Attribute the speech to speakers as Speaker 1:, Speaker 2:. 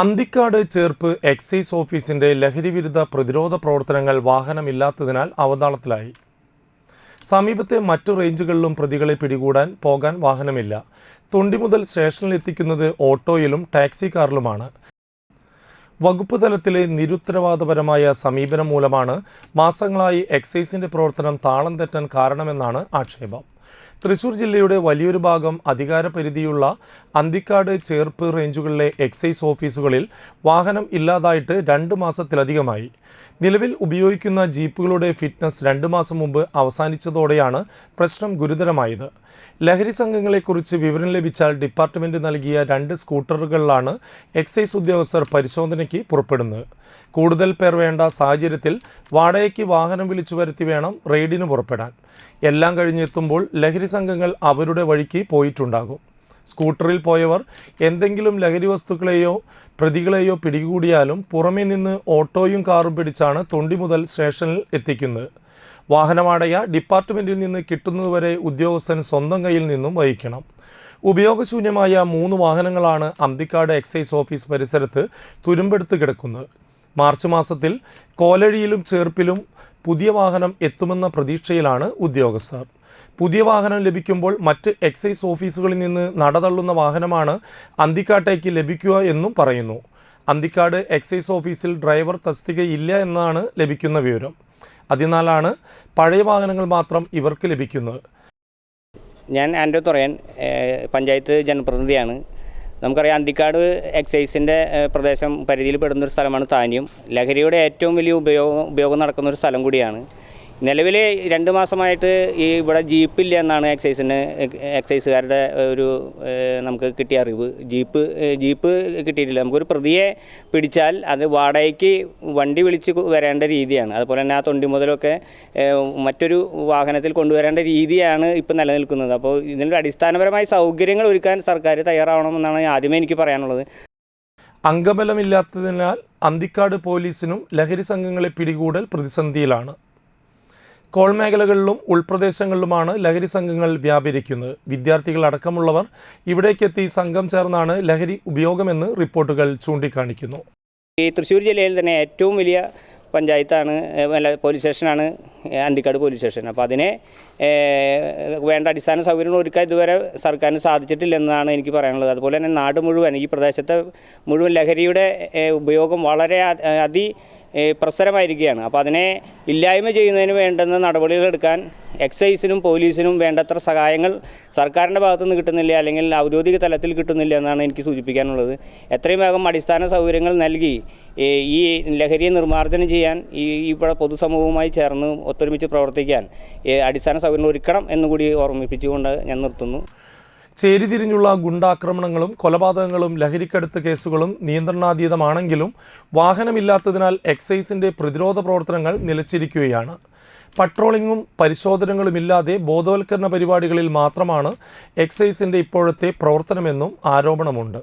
Speaker 1: Anthikad Cherpu excise ഓഫീസിന്റെ ലഹരിവിരുദ്ധ പ്രതിരോധ പ്രവർത്തനങ്ങൾ വാഹനമില്ലാത്തതിനാൽ അവതാളത്തിലായി. സമീപത്തെ മറ്റു റേഞ്ചുകളിലും പ്രതികളെ പിടികൂടാൻ പോകാൻ വാഹനമില്ല. തൊണ്ടി മുതൽ സ്റ്റേഷനിൽ എത്തിക്കുന്നത് ഓട്ടോയിലും ടാക്സി കാറിലുമാണ് വകുപ്പ് തലത്തിലെ നിരുത്തരവാദപരമായ സമീപനം മൂലമാണ് മാസങ്ങളായി എക്സൈസിന്റെ പ്രവർത്തനം താളം തെറ്റാൻ കാരണമെന്നാണ് ആക്ഷേപം. തൃശൂർ ജില്ലയുടെ വലിയൊരു ഭാഗം അധികാരപരിധിയുള്ള അന്തിക്കാട് ചേർപ്പ് റേഞ്ചുകളിലെ എക്സൈസ് ഓഫീസുകളിൽ വാഹനം ഇല്ലാതായിട്ട് രണ്ട് മാസത്തിലധികമായി. നിലവിൽ ഉപയോഗിക്കുന്ന ജീപ്പുകളുടെ ഫിറ്റ്നസ് രണ്ട് മാസം മുമ്പ് അവസാനിച്ചതോടെയാണ് പ്രശ്നം ഗുരുതരമായത്. ലഹരി സംഘങ്ങളെക്കുറിച്ച് വിവരം ലഭിച്ചാൽ ഡിപ്പാർട്ട്മെന്റ് നൽകിയ രണ്ട് സ്കൂട്ടറുകളിലാണ് എക്സൈസ് ഉദ്യോഗസ്ഥർ പരിശോധനയ്ക്ക് പുറപ്പെടുന്നത്. കൂടുതൽ പേർ വേണ്ട സാഹചര്യത്തിൽ വാടകയ്ക്ക് വാഹനം വിളിച്ചു വരുത്തി വേണം റെയ്ഡിന് പുറപ്പെടാൻ. എല്ലാം കഴിഞ്ഞെത്തുമ്പോൾ ലഹരി സംഘങ്ങൾ അവരുടെ വഴിക്ക് പോയിട്ടുണ്ടാകും. സ്കൂട്ടറിൽ പോയവർ എന്തെങ്കിലും ലഹരി വസ്തുക്കളെയോ പ്രതികളെയോ പിടികൂടിയാലും പുറമേ നിന്ന് ഓട്ടോയും കാറും പിടിച്ചാണ് തൊണ്ടി മുതൽ സ്റ്റേഷനിൽ എത്തിക്കുന്നത്. വാഹനമാടയ ഡിപ്പാർട്ട്മെന്റിൽ നിന്ന് കിട്ടുന്നതുവരെ ഉദ്യോഗസ്ഥൻ സ്വന്തം കയ്യിൽ നിന്നും വഹിക്കണം. ഉപയോഗശൂന്യമായ മൂന്ന് വാഹനങ്ങളാണ് അന്തിക്കാട് എക്സൈസ് ഓഫീസ് പരിസരത്ത് തുരുമ്പെടുത്ത് കിടക്കുന്നത്. മാർച്ച് മാസത്തിൽ കോലഴിയിലും ചേർപ്പിലും പുതിയ വാഹനം എത്തുമെന്ന പ്രതീക്ഷയിലാണ് ഉദ്യോഗസ്ഥർ. പുതിയ വാഹനം ലഭിക്കുമ്പോൾ മറ്റ് എക്സൈസ് ഓഫീസുകളിൽ നിന്ന് നടതള്ളുന്ന വാഹനമാണ് അന്തിക്കാട്ടേക്ക് ലഭിക്കുക എന്നും പറയുന്നു. അന്തിക്കാട് എക്സൈസ് ഓഫീസിൽ ഡ്രൈവർ തസ്തിക ഇല്ല എന്നാണ് ലഭിക്കുന്ന വിവരം. അതിനാലാണ് പഴയ വാഹനങ്ങൾ മാത്രം ഇവർക്ക് ലഭിക്കുന്നത്.
Speaker 2: ഞാൻ ആൻഡോ തുറയൻ പഞ്ചായത്ത് ജനപ്രതിനിധിയാണ്. നമുക്കറിയാം അന്തിക്കാട് എക്സൈസിന്റെ പ്രദേശം പരിധിയിൽ പെടുന്നൊരു സ്ഥലമാണ് താനിയും. ലഹരിയുടെ ഏറ്റവും വലിയ ഉപയോഗം ഉപയോഗം നടക്കുന്നൊരു സ്ഥലം കൂടിയാണ്. നിലവിൽ രണ്ട് മാസമായിട്ട് ഈ ഇവിടെ ജീപ്പില്ല എന്നാണ് എക്സൈസിന് എക്സൈസുകാരുടെ ഒരു നമുക്ക് കിട്ടിയ അറിവ്. ജീപ്പ് ജീപ്പ് കിട്ടിയിട്ടില്ല. നമുക്കൊരു പ്രതിയെ പിടിച്ചാൽ അത് വാടകയ്ക്ക് വണ്ടി വിളിച്ച് വരേണ്ട രീതിയാണ്. അതുപോലെ തന്നെ ആ തൊണ്ടി മുതലൊക്കെ മറ്റൊരു വാഹനത്തിൽ കൊണ്ടുവരേണ്ട രീതിയാണ് ഇപ്പം നിലനിൽക്കുന്നത്. അപ്പോൾ ഇതിന്റെ അടിസ്ഥാനപരമായ സൗകര്യങ്ങൾ ഒരുക്കാൻ സർക്കാർ തയ്യാറാവണമെന്നാണ് ആദ്യമേ എനിക്ക് പറയാനുള്ളത്.
Speaker 1: അംഗബലമില്ലാത്തതിനാൽ അന്തിക്കാട് പോലീസിനും ലഹരി സംഘങ്ങളെ പിടികൂടൽ പ്രതിസന്ധിയിലാണ്. കോൾ മേഖലകളിലും ഉൾപ്രദേശങ്ങളിലുമാണ് ലഹരി സംഘങ്ങൾ വ്യാപരിക്കുന്നത്. വിദ്യാർത്ഥികൾ അടക്കമുള്ളവർ ഇവിടേക്കെത്തി സംഘം ചേർന്നാണ് ലഹരി ഉപയോഗമെന്ന് റിപ്പോർട്ടുകൾ ചൂണ്ടിക്കാണിക്കുന്നു.
Speaker 2: ഈ തൃശ്ശൂർ ജില്ലയിൽ തന്നെ ഏറ്റവും വലിയ പഞ്ചായത്താണ് പോലീസ് സ്റ്റേഷനാണ് അന്തിക്കാട് പോലീസ് സ്റ്റേഷൻ. അപ്പോൾ അതിനെ വേണ്ട അടിസ്ഥാന സൗകര്യങ്ങൾ ഒരുക്കാൻ ഇതുവരെ സർക്കാരിന് സാധിച്ചിട്ടില്ലെന്നാണ് എനിക്ക് പറയാനുള്ളത്. അതുപോലെ തന്നെ നാട് മുഴുവൻ ഈ പ്രദേശത്തെ മുഴുവൻ ലഹരിയുടെ ഉപയോഗം വളരെ അതി പ്രസരമായിരിക്കുകയാണ്. അപ്പോൾ അതിനെ ഇല്ലായ്മ ചെയ്യുന്നതിന് വേണ്ടുന്ന നടപടികളെടുക്കാൻ എക്സൈസിനും പോലീസിനും വേണ്ടത്ര സഹായങ്ങൾ സർക്കാരിന്റെ ഭാഗത്തുനിന്ന് കിട്ടുന്നില്ല അല്ലെങ്കിൽ ഔദ്യോഗിക തലത്തിൽ കിട്ടുന്നില്ല എന്നാണ് എനിക്ക് സൂചിപ്പിക്കാനുള്ളത്. എത്രയും വേഗം അടിസ്ഥാന സൗകര്യങ്ങൾ നൽകി ഈ ലഹരിയെ നിർമ്മാർജനം ചെയ്യാൻ ഈ ഇവിടെ പൊതുസമൂഹവുമായി ചേർന്ന് ഒത്തൊരുമിച്ച് പ്രവർത്തിക്കാൻ അടിസ്ഥാന സൗകര്യങ്ങൾ ഒരുക്കണം എന്നുകൂടി ഓർമ്മിപ്പിച്ചുകൊണ്ട് ഞാൻ നിർത്തുന്നു.
Speaker 1: ചേരിതിരിഞ്ഞുള്ള ഗുണ്ടാക്രമണങ്ങളും കൊലപാതകങ്ങളും ലഹരിക്കടുത്ത് കേസുകളും നിയന്ത്രണാതീതമാണെങ്കിലും വാഹനമില്ലാത്തതിനാൽ എക്സൈസിന്റെ പ്രതിരോധ പ്രവർത്തനങ്ങൾ നിലച്ചിരിക്കുകയാണ്. പട്രോളിങ്ങും പരിശോധനകളുമില്ലാതെ ബോധവൽക്കരണ പരിപാടികളിൽ മാത്രമാണ് എക്സൈസിന്റെ ഇപ്പോഴത്തെ പ്രവർത്തനമെന്നും ആരോപണമുണ്ട്.